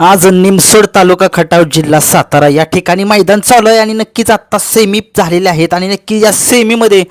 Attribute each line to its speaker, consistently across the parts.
Speaker 1: आज निमसोड तालुका खटाव जिल्हा सातारा या ठिकाणी मैदान चालू आहे आणि नक्कीच आत्ता सेमी झालेले आहेत आणि नक्की या सेमीमध्ये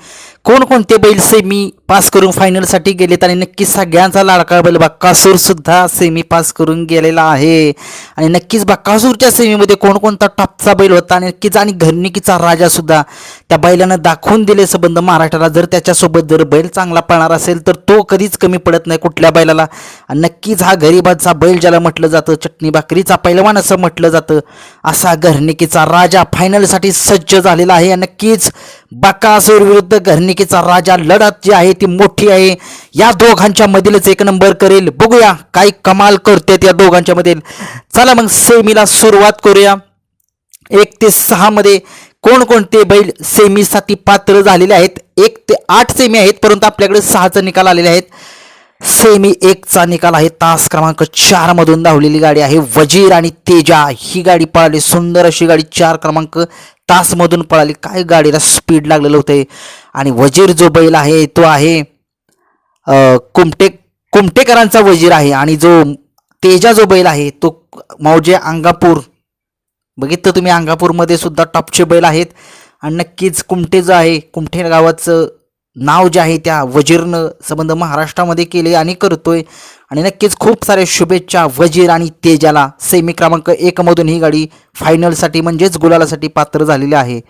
Speaker 1: कोणकोणते बैल सेमी पास करून फायनलसाठी गेलेत आणि नक्की सगळ्यांचा लाडका बैल बक्कासूरसुद्धा सेमी पास करून गेलेला आहे. आणि नक्कीच बक्कासूरच्या सेमीमध्ये कोणकोणता टॉपचा बैल होता आणि नक्कीच आणि घरणिकीचा राजासुद्धा त्या बैलानं दाखवून दिले संबंध महाराष्ट्राला. जर त्याच्यासोबत जर बैल चांगला पळणार असेल तर तो कधीच कमी पडत नाही कुठल्या बैलाला. आणि नक्कीच हा गरिबाचा बैल ज्याला म्हटलं जातं चटणी भाकरीचा पैलवान असं म्हटलं जातं असा घरणिकीचा राजा फायनलसाठी सज्ज झालेला आहे. आणि नक्कीच बकासूर विरुद्ध घरणिकेचा राजा लढत जी आहे ती मोठी आहे. या दोघांच्या मधीलच एक नंबर करेल. बघूया काय कमाल करते या दोघांच्या मधील. चला मग सेमीला सुरुवात करूया. एक ते सहामध्ये कोणकोणते बैल सेमीसाठी पात्र झालेले आहेत? एक ते आठ सेमी आहेत परंतु आपल्याकडे सहाचा निकाल आलेले आहेत. सेमी एकचा निकाल आहे. तास क्रमांक चार मधून धावलेली गाडी आहे. वजीर आणि तेजा. ही गाडी पळाली. सुंदर अशी गाडी. चार क्रमांक तासमधून पळाली. काय गाडीला स्पीड लागलेलं होतं. आणि वजीर जो बैल आहे तो आहे कुमटे कुमटेकरांचा वजीर आहे. आणि जो तेजा जो बैल आहे तो मौजे अंगापूर. बघितलं तुम्ही अंगापूरमध्ये सुद्धा टॉपचे बैल आहेत. आणि नक्कीच कुमटे जो आहे कुमठे गावाचं नाव जे आहे त्या वजीरनं संबंध महाराष्ट्रामध्ये केले आणि करतोय. आणि नक्कीच खूप साऱ्या शुभेच्छा वजीर आणि तेजाला. सेमी क्रमांक एकमधून ही गाडी फायनलसाठी म्हणजेच गुलालासाठी पात्र झालेली आहे.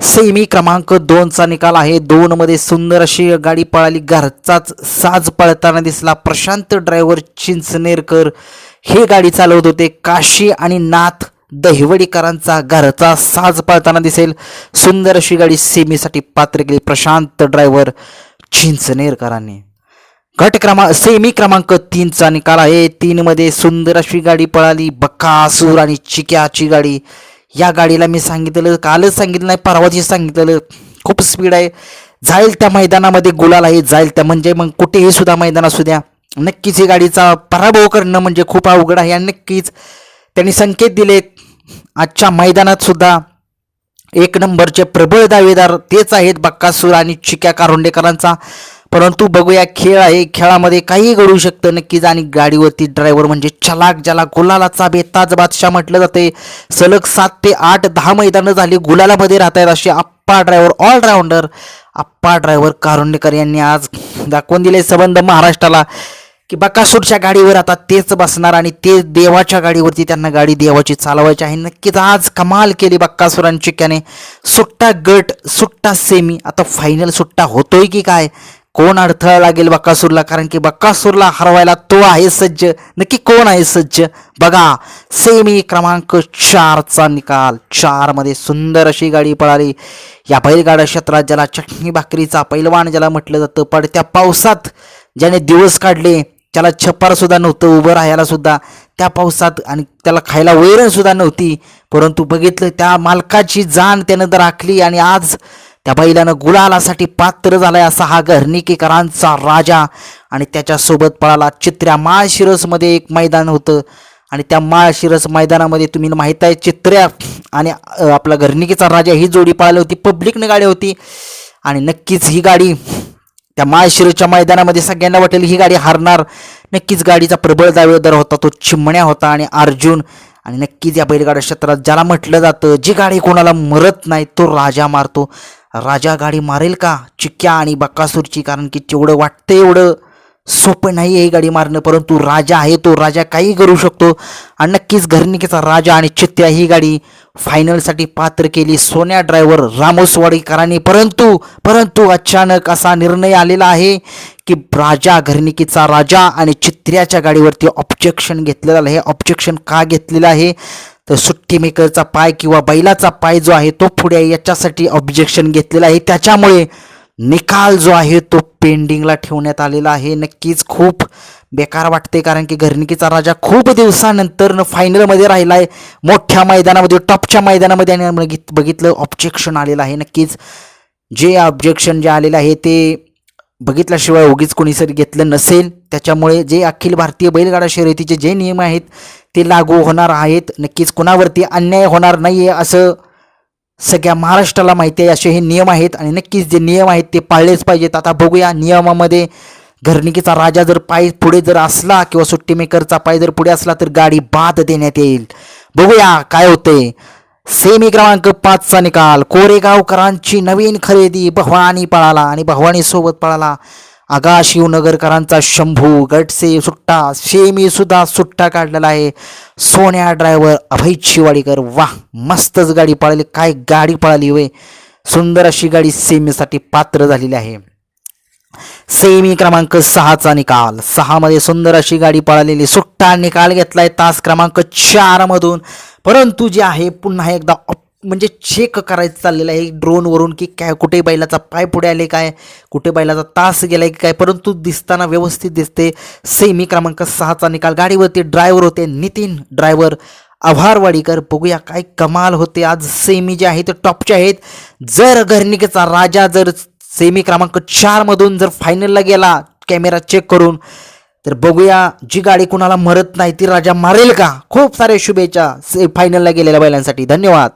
Speaker 1: सेमी क्रमांक दोनचा निकाल आहे. दोनमध्ये सुंदर अशी गाडी पळाली. घरचाच साज पळताना दिसला. प्रशांत ड्रायव्हर चिंचनेरकर हे गाडी चालवत होते. काशी आणि नाथ दहिवडीकरांचा घरचा साज पळताना दिसेल. सुंदर अशी गाडी सेमीसाठी पात्र केली. प्रशांत ड्रायव्हर चिंचनेरकरांनी गट क्रमांक सेमी क्रमांक तीनचा निकाल आहे. तीनमध्ये सुंदर अशी गाडी पळाली. बकासूर आणि चिक्याची गाडी. या गाडीला मी सांगितलेलं कालच सांगितलं नाही परवाची सांगितलेलं. खूप स्पीड आहे. जाईल त्या मैदानामध्ये गुलाल आहे जाईल त्या म्हणजे मग कुठेही सुद्धा मैदान असू द्या. नक्कीच ही गाडीचा पराभव करणं म्हणजे खूप अवघड आहे. आणि नक्कीच त्यांनी संकेत दिलेत. आजच्या मैदानात सुद्धा एक नंबरचे प्रबळ दावेदार तेच आहेत. बक्कासूर आणि चिक्या कारोंडेकरांचा. परंतु बघूया खेळ आहे. खेळामध्ये काहीही घडू शकतं. नक्कीच आणि गाडीवरती ड्रायव्हर म्हणजे चलाक ज्याला गुलालाचा बेताज बादशाह म्हटलं जाते. सलग सात ते आठ दहा मैदानं झाली. गुलालामध्ये राहत आहेत असे Appa driver allrounder Appa driver Karundekar यांनी आज दाखवून दिले संबंध महाराष्ट्राला. की बकासूरच्या गाडीवर आता तेच बसणार आणि ते देवाच्या गाडीवरती त्यांना गाडी देवाची चालवायची आहे. नक्कीच आज कमाल केली बक्कासुरांची आणि चिक्याने. सुट्टा गट सुट्टा सेमी आता फायनल सुट्टा होतोय की काय? कोण अडथळा लागेल बक्कासूरला? कारण की बक्कासूरला हरवायला तो आहे सज्ज. नक्की कोण आहे सज्ज? बघा सेमी क्रमांक चारचा निकाल. चारमध्ये सुंदर अशी गाडी पळाली. या बैलगाडा क्षेत्रात ज्याला चटणी भाकरीचा पैलवान ज्याला म्हटलं जातं पडत्या पावसात ज्याने दिवस काढले त्याला छप्पर सुद्धा नव्हतं उभं राहायला सुद्धा. त्या पावसात आणि त्याला खायला वैरण सुद्धा नव्हती. परंतु बघितलं त्या मालकाची जाण त्यानं तर राखली आणि आज त्या बैलानं गुलालासाठी पात्र झालाय असा हा घरणिकेकरांचा राजा. आणि त्याच्यासोबत पळाला चित्र्या. माळशिरसमध्ये एक मैदान होतं. आणि त्या माळशिरस मैदानामध्ये तुम्ही माहीत आहे चित्र्या आणि आपला घरणिकेचा राजा ही जोडी पळाली होती. पब्लिकनं गाडी होती. आणि नक्कीच ही गाडी त्या माळशिरसच्या मैदानामध्ये सगळ्यांना वाटेल. ही गाडी हारणार. नक्कीच गाडीचा प्रबळ दावेदार होता. तो चिमण्या होता. आणि अर्जुन आणि नक्कीच या बैलगाडा क्षेत्रात ज्याला म्हटलं जातं जी गाडी कोणाला मरत नाही तो राजा मारतो. राजा गाडी मारेल का? चिक्क्या आणि बक्कासूरची कारण की तेवढं वाटतं एवढं सोपं नाही आहे ही गाडी मारणं परंतु राजा आहे तो राजा काही करू शकतो. आणि नक्कीच घरनिकेचा राजा आणि चित्त्या ही गाडी फायनलसाठी पात्र केली सोन्या ड्रायव्हर रामोसवाडीकरांनी. परंतु परंतु अचानक असा निर्णय आलेला आहे की राजा घरनिकीचा राजा आणि चित्र्याच्या गाडीवरती ऑब्जेक्शन घेतलेलं आहे ऑब्जेक्शन का घेतलेलं आहे? तर सुट्टी मेकरचा पाय किंवा बैलाचा पाय जो आहे तो पुढे याच्यासाठी ऑब्जेक्शन घेतलेलं आहे. त्याच्यामुळे निकाल जो आहे तो पेंडिंगला ठेवण्यात आलेला आहे. नक्कीच खूप बेकार वाटते कारण की घरणिकीचा राजा खूप दिवसानंतर फायनलमध्ये राहिला आहे मोठ्या मैदानामध्ये टॉपच्या मैदानामध्ये आणि बघित बघितलं ऑब्जेक्शन आलेलं आहे नक्कीच. जे ऑब्जेक्शन जे आलेलं आहे ते बघितल्याशिवाय उगीच कोणी सर घेतलं नसेल. त्याच्यामुळे जे अखिल भारतीय बैलगाडा शर्यतीचे जे नियम आहेत ते लागू होणार आहेत. नक्कीच कुणावरती अन्याय होणार नाही आहे असं सगळ्या महाराष्ट्राला माहिती आहे. असे हे नियम आहेत आणि नक्कीच जे नियम आहेत ते पाळलेच पाहिजेत. आता बघूया नियमामध्ये घरणिकेचा राजा जर पाय पुढे जर असला किंवा सुट्टी मेकरचा पाय जर पुढे असला तर गाडी बाद देण्यात येईल. बघूया काय होते. सेमी क्रमांक पाचचा निकाल. कोरेगावकरांची नवीन खरेदी भवानी पळाला आणि भवानी सोबत पळाला. आगा शिवनगरकरांचा शंभू गटसे सुट्टा सेमी सुद्धा सुट्टा काढलेला आहे. सोन्या ड्रायव्हर अभय शिवाडीकर वा मस्तच गाडी पळाली. काय गाडी पळाली वय सुंदर अशी गाडी सेमीसाठी पात्र झालेली आहे. सेमी क्रमांक सहाचा निकाल. सहामध्ये सुंदर अशी गाडी पळालेली सुट्टा निकाल घेतलाय तास क्रमांक चारमधून. परंतु जे आहे पुन्हा एकदा म्हणजे चेक करायचं चाललेलं आहे. ड्रोनवरून की काय कुठे बैलाचा पाय पुढे आले काय कुठे बैलाचा तास गेलाय की काय परंतु दिसताना व्यवस्थित दिसते. सेमी क्रमांक सहाचा निकाल. गाडीवरती ड्रायव्हर होते नितीन. ड्रायव्हर आभारवाडीकर बघूया काय कमाल होते आज सेमी जे आहे ते टॉपचे आहेत. जर घरणिकेचा राजा जर सेमी क्रमांक चारमधून जर फायनलला गेला कॅमेरा चेक करून तर बघूया जी गाडी कुणाला मरत नाही ती राजा मारेल का? खूप साऱ्या शुभेच्छा से फायनलला गेलेल्या बैलांसाठी. धन्यवाद.